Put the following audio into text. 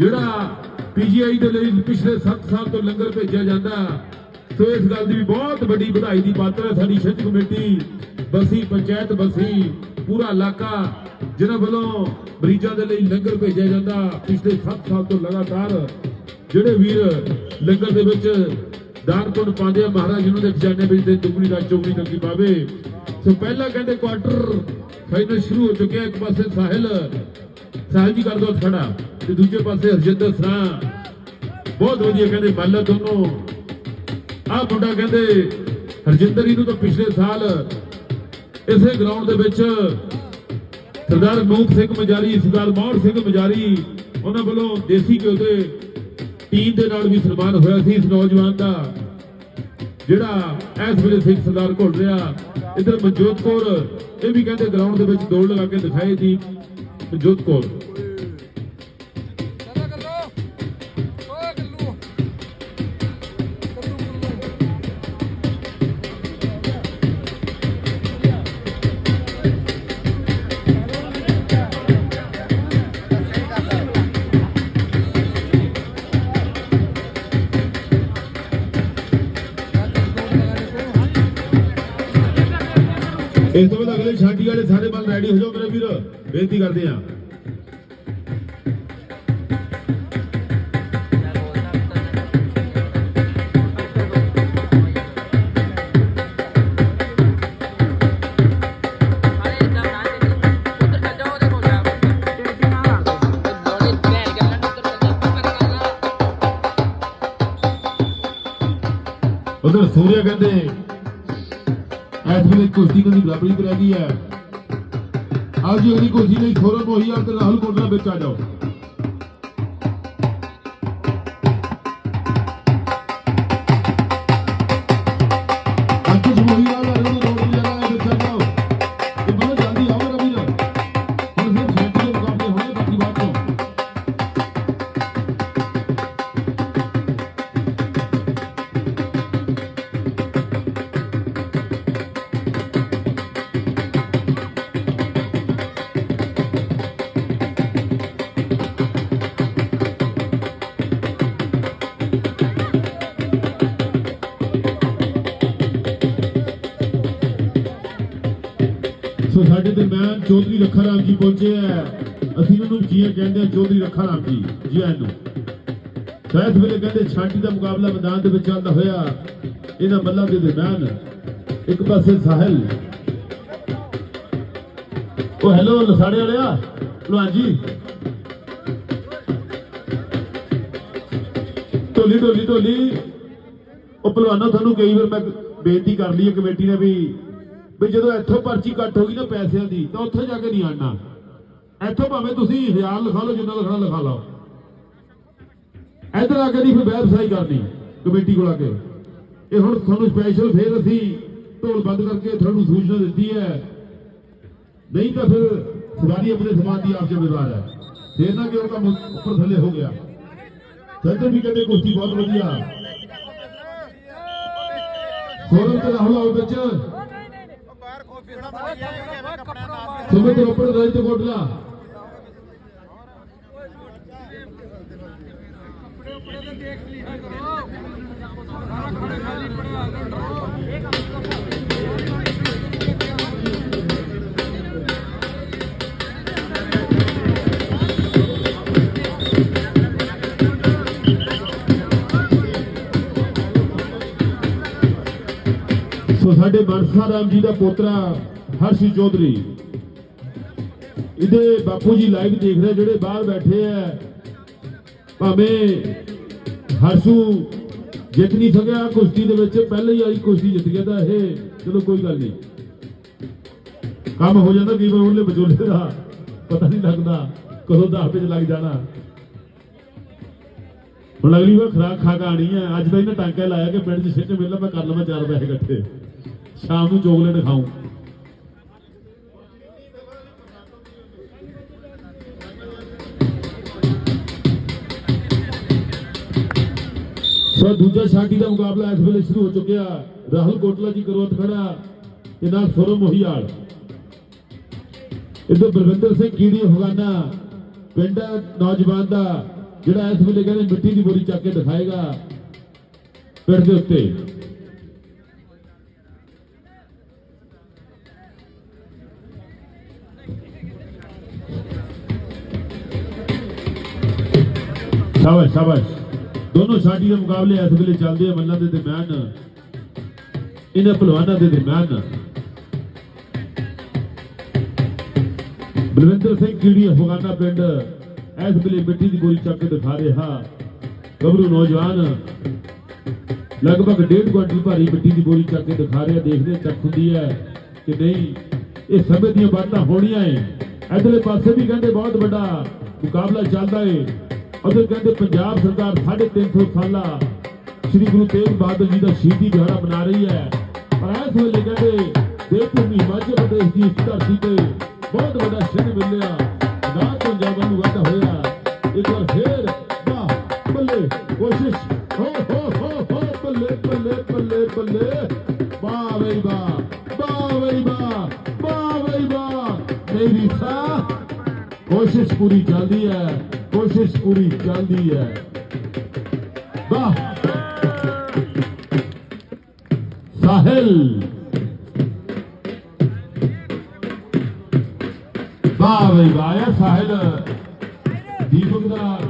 ਜਿਹੜਾ ਪੀਜੀਆਈ ਦੇ ਲਈ ਪਿਛਲੇ 7 ਸਾਲ ਤੋਂ ਲੰਗਰ ਭੇਜਿਆ ਜਾਂਦਾ ਸੋ ਇਸ ਗੱਲ ਦੀ ਵੀ ਬਹੁਤ ਵੱਡੀ ਵਧਾਈ ਦੀ ਪਾਤਰ ਹੈ ਸਾਡੀ ਛਿੰਝ ਕਮੇਟੀ, ਬਸੀ, ਪੰਚਾਇਤ ਬਸੀ, ਪੂਰਾ ਇਲਾਕਾ, ਜਿਨ੍ਹਾਂ ਵੱਲੋਂ ਮਰੀਜ਼ਾਂ ਦੇ ਲਈ ਲੰਗਰ ਭੇਜਿਆ ਜਾਂਦਾ ਪਿਛਲੇ 7 ਸਾਲ ਤੋਂ ਲਗਾਤਾਰ। ਜਿਹੜੇ ਵੀਰ ਲੰਗਰ ਦੇ ਵਿੱਚ ਦਾਨ ਪੁੰਨ ਪਾਉਂਦੇ ਆ, ਮਹਾਰਾਜ ਉਹਨਾਂ ਦੇ ਖਜ਼ਾਨੇ ਵਿੱਚ ਤੇ ਦੁਗਣੀ ਦਾ ਚੌਗਣੀ ਤੱਕੀ ਪਾਵੇ। ਸੋ ਪਹਿਲਾ ਕਹਿੰਦੇ ਕੁਆਟਰ ਫਾਈਨਲ ਸ਼ੁਰੂ ਹੋ ਚੁੱਕਿਆ, ਇੱਕ ਪਾਸੇ ਸਾਹਿਲ ਸਾਹਿਬ ਜੀ ਕਰ ਦੋ ਖੜਾ ਤੇ ਦੂਜੇ ਪਾਸੇ ਹਰਜਿੰਦਰ ਸਰਾਂ। ਬਹੁਤ ਵਧੀਆ ਕਹਿੰਦੇ ਮੱਲ ਦੋਨੋਂ। ਆਹ ਮੁੰਡਾ ਕਹਿੰਦੇ ਹਰਜਿੰਦਰ ਜੀ ਨੂੰ ਤਾਂ ਪਿਛਲੇ ਸਾਲ ਇਸੇ ਗਰਾਊਂਡ ਦੇ ਵਿੱਚ ਸਰਦਾਰ ਨੂਪ ਸਿੰਘ ਮਜਾਰੀ, ਸਰਦਾਰ ਮੌੜ ਸਿੰਘ ਮਜਾਰੀ, ਉਹਨਾਂ ਵੱਲੋਂ ਦੇਸੀ ਘਿਓ ਦੇ ਟੀਮ ਦੇ ਨਾਲ ਵੀ ਸਨਮਾਨ ਹੋਇਆ ਸੀ ਇਸ ਨੌਜਵਾਨ ਦਾ। ਜਿਹੜਾ ਇਸ ਵੇਲੇ ਸਿੱਖ ਸਰਦਾਰ ਘੁਲ ਰਿਹਾ। ਇਧਰ ਮਨਜੋਤ ਕੌਰ ਇਹ ਵੀ ਕਹਿੰਦੇ ਗਰਾਊਂਡ ਦੇ ਵਿੱਚ ਦੌੜ ਲਗਾ ਕੇ ਦਿਖਾਏ ਦੀ। ਮਨਜੋਤ ਕੌਰ ਇਸ ਤੋਂ ਬਾਅਦ ਅਗਲੇ ਛਾਂਟੀ ਵਾਲੇ ਸਾਰੇ ਬੰਦ ਰੈਡੀ ਹੋ ਜਾਓ ਮੇਰੇ ਵੀਰ। ਬੇਨਤੀ ਕਰਦੇ ਆ ਉਧਰ ਸੂਰਿਆ ਕਹਿੰਦੇ ਇਸ ਵੇਲੇ ਕੁਸ਼ਤੀ ਦੀ ਬਰਾਬਰੀ ਰਹਿ ਗਈ ਹੈ। ਆਓ ਜੀ, ਅਗਲੀ ਕੁਸ਼ਤੀ ਲਈ ਥੋੜਾ ਮੋਹੀਆ ਤੇ ਰਾਹੁਲ ਕੋਟਲਾ ਵਿੱਚ ਆ ਜਾਓ। ਸੋ ਸਾਡੇ ਦਰਮਿਆਨ ਚੌਧਰੀ ਰੱਖਾ ਰਾਮ ਜੀ ਪਹੁੰਚੇ ਆ। ਅਸੀਂ ਉਹਨਾਂ ਨੂੰ ਜੀਆਂ ਕਹਿੰਦੇ ਆ, ਚੌਧਰੀ ਰੱਖਾ ਰਾਮ ਜੀ ਜੀ ਨੂੰ। ਸੋ ਵੇਲੇ ਕਹਿੰਦੇ ਛਾਂਟੀ ਦਾ ਮੁਕਾਬਲਾ ਮੈਦਾਨ ਦੇ ਵਿੱਚ ਚੱਲਦਾ ਹੋਇਆ। ਇਹਨਾਂ ਮੱਲਾਂ ਦੇ ਦਰਮਿਆਨ ਇੱਕ ਪਾਸੇ ਸਾਹਿਲ। ਉਹ ਹੈਲੋ, ਲਸਾੜੇ ਵਾਲਿਆ, ਭਲਵਾਨ ਜੀ। ਢੋਲੀ ਢੋਲੀ ਢੋਲੀ। ਉਹ ਭਲਵਾਨਾ, ਤੁਹਾਨੂੰ ਕਈ ਵਾਰ ਮੈਂ ਬੇਨਤੀ ਕਰ ਲਈ ਹੈ ਕਮੇਟੀ ਨੇ ਵੀ ਵੀ ਜਦੋਂ ਇੱਥੋਂ ਪਰਚੀ ਕੱਟ ਹੋ ਗਈ ਨਾ ਪੈਸਿਆਂ ਦੀ, ਤਾਂ ਉੱਥੇ ਜਾ ਕੇ ਨਹੀਂ ਆਣਾ ਇੱਥੋਂ ਭਾਵੇਂ ਤੁਸੀਂ ਹਜ਼ਾਰ ਲਿਖਾ ਲਓ, ਜਿੰਨਾ ਲਿਖਣਾ ਲਿਖਾ ਲਓ। ਇੱਧਰ ਆ ਕੇ ਨਹੀਂ ਫਿਰ ਵੈਬਸਾਈ ਕਰਨੀ, ਕਮੇਟੀ ਕੋਲ ਆ ਕੇ। ਇਹ ਹੁਣ ਤੁਹਾਨੂੰ ਸਪੈਸ਼ਲ ਫੇਰ ਅਸੀਂ ਢੋਲ ਬੰਦ ਕਰਕੇ ਤੁਹਾਨੂੰ ਸੂਚਨਾ ਦਿੱਤੀ ਹੈ। ਨਹੀਂ ਤਾਂ ਫਿਰ ਸਵਾਰੀ ਆਪਣੇ ਸਮਾਨ ਦੀ ਆਪ ਜ਼ਿੰਮੇਵਾਰ ਹੈ। ਫੇਰ ਨਾ ਕਿ ਉਹ ਕੰਮ ਉੱਪਰ ਥੱਲੇ ਹੋ ਗਿਆ। ਸੰਦਰ ਵੀ ਕਹਿੰਦੇ ਕੁਸ਼ਤੀ ਬਹੁਤ ਵਧੀਆ। ਸੋਰਮ ਤੇ ਰਾਹੁਲ ਆਓ ਵਿੱਚ। ਬਾਹਰ ਕੋਫੀ ਖੜਾ ਬਣਾ ਤੇ ਕੋਟਲਾ ਸੋ ਸਾਡੇ ਮਨਸਾ ਰਾਮ ਜੀ ਦਾ ਪੋਤਰਾ ਹਰਸ਼ੀ ਚੌਧਰੀ। ਇਹਦੇ ਬਾਪੂ ਜੀ ਲਾਈਵ ਦੇਖ ਰਹੇ, ਜਿਹੜੇ ਬਾਹਰ ਬੈਠੇ ਆ। ਭਾਵੇਂ ਹਰਸ਼ੂ ਜਿੱਤ ਨਹੀਂ ਸਕਿਆ, ਕੁਸ਼ਤੀ ਦੇ ਵਿੱਚ ਪਹਿਲੇ ਹੀ ਆਈ ਕੁਸ਼ਤੀ ਜਿੱਤ ਗਿਆ ਤਾਂ ਇਹ ਚਲੋ ਕੋਈ ਗੱਲ ਨਹੀਂ। ਕੰਮ ਹੋ ਜਾਂਦਾ ਕਈ ਉਹਨੇ ਵਿਚੋਲੇ ਦਾ, ਪਤਾ ਨਹੀਂ ਲੱਗਦਾ ਕਦੋਂ ਦਾ ਵਿੱਚ ਲੱਗ ਜਾਣਾ। ਹੁਣ ਅਗਲੀ ਵਾਰ ਖਰਾਕ ਖਾ ਕੇ ਆਣੀ ਹੈ ਅੱਜ ਤਾਂ ਇਹਨੇ ਟਾਂਕਾ ਲਾਇਆ ਕਿ ਪਿੰਡ 'ਚ ਸਿੱਟ ਮਿਲਦਾ ਮੈਂ ਕਰ ਲਵਾਂ ਚਾਰ ਪੈਸੇ ਇਕੱਠੇ। ਸ਼ਾਮ ਨੂੰ ਚੋਕਲੇਟ ਖਾਊਂ। ਸੋ ਦੂਜਾ ਸ਼ਾਂਤੀ ਦਾ ਮੁਕਾਬਲਾ ਇਸ ਵੇਲੇ ਸ਼ੁਰੂ ਹੋ ਚੁੱਕਿਆ। ਰਾਹੁਲ ਕੋਟਲਾ ਜੀ ਕਰੋਤ ਖੜਾ ਤੇ ਨਾਲ ਸੁਰਮ ਮੋਹੀਆਲ। ਇੱਧਰ ਬਲਵਿੰਦਰ ਸਿੰਘ ਕੀੜੀ ਅਫਗਾਨਾ, ਪਿੰਡ ਨੌਜਵਾਨ ਦਾ, ਜਿਹੜਾ ਇਸ ਵੇਲੇ ਕਹਿੰਦੇ ਮਿੱਟੀ ਦੀ ਬੋਰੀ ਚੱਕ ਕੇ ਦਿਖਾਏਗਾ ਪਿੰਡ ਦੇ ਉੱਤੇ। ਸ਼ਾਬਾਸ਼ ਸ਼ਾਬਾਸ਼। ਦੋਨੋਂ ਸਾਡੀ ਦੇ ਮੁਕਾਬਲੇ ਇਸ ਵੇਲੇ ਚੱਲਦੇ ਆ ਮੱਲਾਂ ਦੇ ਦਰਮਿਆਨ ਇਹਨਾਂ ਪਹਿਲਵਾਨਾਂ ਦੇ ਦਰਮਿਆਨ ਬਲਵਿੰਦਰ ਸਿੰਘ ਕੀੜੀ ਅਫਗਾਨਾ ਪਿੰਡ, ਇਸ ਵੇਲੇ ਮਿੱਟੀ ਦੀ ਗੋਲੀ ਚੱਕ ਕੇ ਦਿਖਾ ਰਿਹਾ। ਗੱਭਰੂ ਨੌਜਵਾਨ, ਲਗਭਗ 1.5 ਕੁਇੰਟਲ ਭਾਰੀ ਮਿੱਟੀ ਦੀ ਗੋਲੀ ਚੱਕ ਕੇ ਦਿਖਾ ਰਿਹਾ। ਦੇਖਦੇ ਚੱਕ ਹੁੰਦੀ ਹੈ ਕਿ ਨਹੀਂ। ਇਹ ਸਮੇਂ ਦੀਆਂ ਬਾਤਾਂ ਹੋਣੀਆਂ ਏ। ਇਧਰਲੇ ਪਾਸੇ ਵੀ ਕਹਿੰਦੇ ਬਹੁਤ ਵੱਡਾ ਮੁਕਾਬਲਾ ਚੱਲਦਾ ਏ। ਉਧਰ ਕਹਿੰਦੇ ਪੰਜਾਬ ਸਰਕਾਰ 350 ਸਾਲਾ ਸ੍ਰੀ ਗੁਰੂ ਤੇਗ ਬਹਾਦਰ ਜੀ ਦਾ ਸ਼ਹੀਦੀ ਦਿਹਾੜਾ ਮਨਾ ਰਹੀ ਹੈ। ਪਰ ਇਸ ਵੇਲੇ ਕਹਿੰਦੇ ਦੇਵਭੂਮੀ ਹਿਮਾਚਲ ਪ੍ਰਦੇਸ਼ ਦੀ ਧਰਤੀ ਤੇ ਬਹੁਤ ਵੱਡਾ ਛਿੰਨ ਮਿਲਿਆ। ਨਾ ਪੰਜਾਬਾਂ ਨੂੰ ਵਾਧਾ ਹੋਇਆ। ਇੱਕ ਵਾਰ ਫੇਰ ਵਾਹ, ਬੱਲੇ, ਕੋਸ਼ਿਸ਼। ਹੋ ਹੋ ਹੋ ਹੋ, ਬੱਲੇ ਬੱਲੇ ਬੱਲੇ ਬੱਲੇ। ਵਾਹ ਬਈ ਵਾਹ ਵਾਹ ਬਈ ਵਾਹ ਵਾਹ ਬਈ ਵਾਹ। ਮੇਰੀ ਸਾ ਕੋਸ਼ਿਸ਼ ਪੂਰੀ ਚੱਲਦੀ ਹੈ। ਕੋਸ਼ਿਸ਼ ਪੂਰੀ ਚੱਲਦੀ ਹੈ। ਵਾਹ। ਸਾਹਿਲ। ਵਾਹ ਵਾਹ ਸਾਹਿਲ। ਦੀਪਕ ਦਾ